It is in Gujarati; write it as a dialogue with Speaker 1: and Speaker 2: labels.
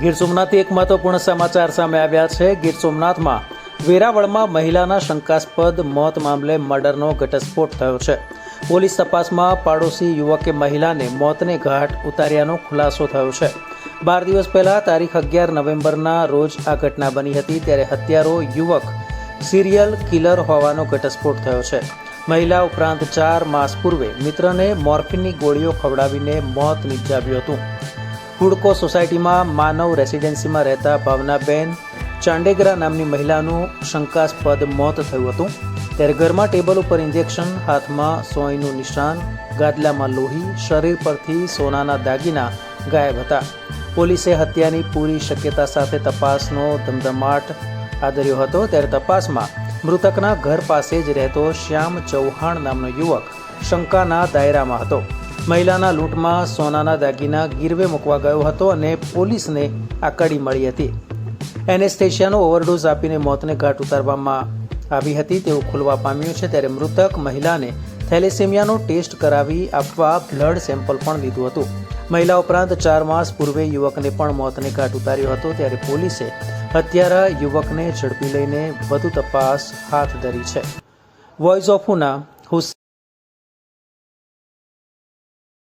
Speaker 1: ગીર સોમનાથથી એક મહત્વપૂર્ણ સમાચાર સામે આવ્યા છે. ગીર સોમનાથમાં વેરાવળમાં મહિલાના શંકાસ્પદ મોત મામલે મર્ડરનો ઘટસ્ફોટ થયો છે. પોલીસ તપાસમાં પાડોશી યુવકે મહિલાને મોતને ઘાટ ઉતાર્યાનો ખુલાસો થયો છે. બાર દિવસ પહેલા તારીખ અગિયાર નવેમ્બરના રોજ આ ઘટના બની હતી, ત્યારે હત્યારો યુવક સિરિયલ કિલર હોવાનો ઘટસ્ફોટ થયો છે. મહિલા ઉપરાંત ચાર માસ પૂર્વે મિત્રને મોર્ફિનની ગોળીઓ ખવડાવીને મોત નિપજાવ્યું હતું. હુડકો સોસાયટીમાં માનવ રેસિડેન્સીમાં રહેતા ભાવનાબેન ચાંડેગરા નામની મહિલાનું શંકાસ્પદ મોત થયું હતું. ત્યારે ઘરમાં ટેબલ ઉપર ઇન્જેક્શન, હાથમાં સોયનું નિશાન, ગાદલામાં લોહી, શરીર પરથી સોનાના દાગીના ગાયબ હતા. પોલીસે હત્યાની પૂરી શક્યતા સાથે તપાસનો ધમધમાટ આદર્યો હતો. ત્યારે તપાસમાં મૃતકના ઘર પાસે જ રહેતો શ્યામ ચૌહાણ નામનો યુવક શંકાના દાયરામાં હતો. મહિલાના લૂંટમાં સોનાના દાગીના ગીરવે મૂકવા ગયો હતો અને પોલીસને આ કડી મળી હતી. એનેસ્થેશિયાનો ઓવરડોઝ આપીને મોતને ઘાટ ઉતારવામાં આવી હતી. તેવું ખુલવા પામ્યું છે ત્યારે મૃતક મહિલાને થેલેસેમિયાનો ટેસ્ટ કરાવી આપવા બ્લડ સેમ્પલ પણ લીધું હતું. મહિલા ઉપરાંત ચાર માસ પૂર્વે યુવકને પણ મોતને ઘાટ ઉતાર્યો હતો ત્યારે પોલીસે હત્યારા યુવકને ઝડપી લઈને વધુ તપાસ હાથ ધરી છે. Voice of Una